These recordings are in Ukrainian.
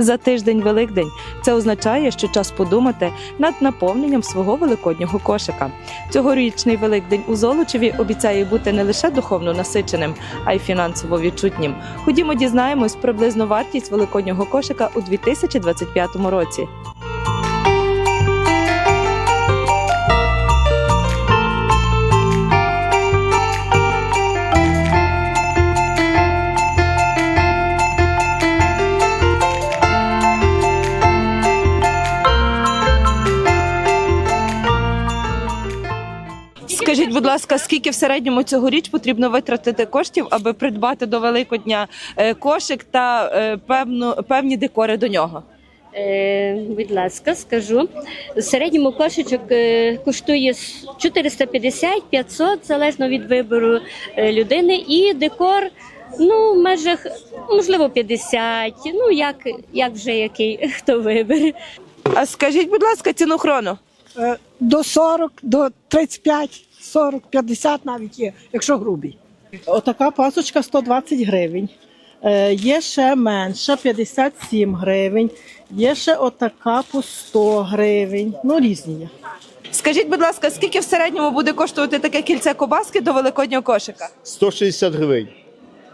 За тиждень Великдень це означає, що час подумати над наповненням свого великоднього кошика. Цьогорічний Великдень у Золочеві обіцяє бути не лише духовно насиченим, а й фінансово відчутнім. Ходімо, дізнаємось приблизну вартість великоднього кошика у 2025 році. Скажіть, будь ласка, скільки в середньому цьогоріч потрібно витратити коштів, аби придбати до Великодня е, кошик та е, певну певні декори до нього? Е, будь ласка, скажу. В середньому кошечок е, коштує с- 450-500, залежно від вибору е, людини. І декор ну, в межах, можливо, 50, ну як, як вже який хто вибере. А скажіть, будь ласка, ціну хрону. Е, До 40, до 35, 40, 50 навіть є, якщо грубий. Отака пасочка 120 гривень. Е, є ще менша 57 гривень. Є ще отака по 100 гривень. Ну, різні є. Скажіть, будь ласка, скільки в середньому буде коштувати таке кільце кобаски до великоднього кошика? 160 гривень.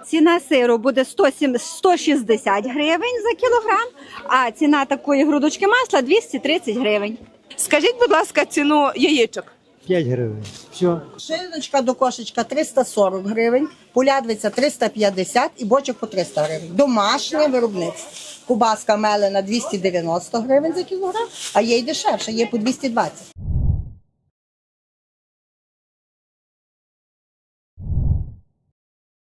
Ціна сиру буде 107 160 гривень за кілограм, а ціна такої грудочки масла 230 гривень. Скажіть, будь ласка, ціну яєчок. 5 гривень. Все. Шиночка до кошечка 340 гривень, полядвиця 350 і бочок по 300 гривень. Домашнє виробництво. Кубаска мелена 290 гривень за кілограм, а є й дешевше, є по 220.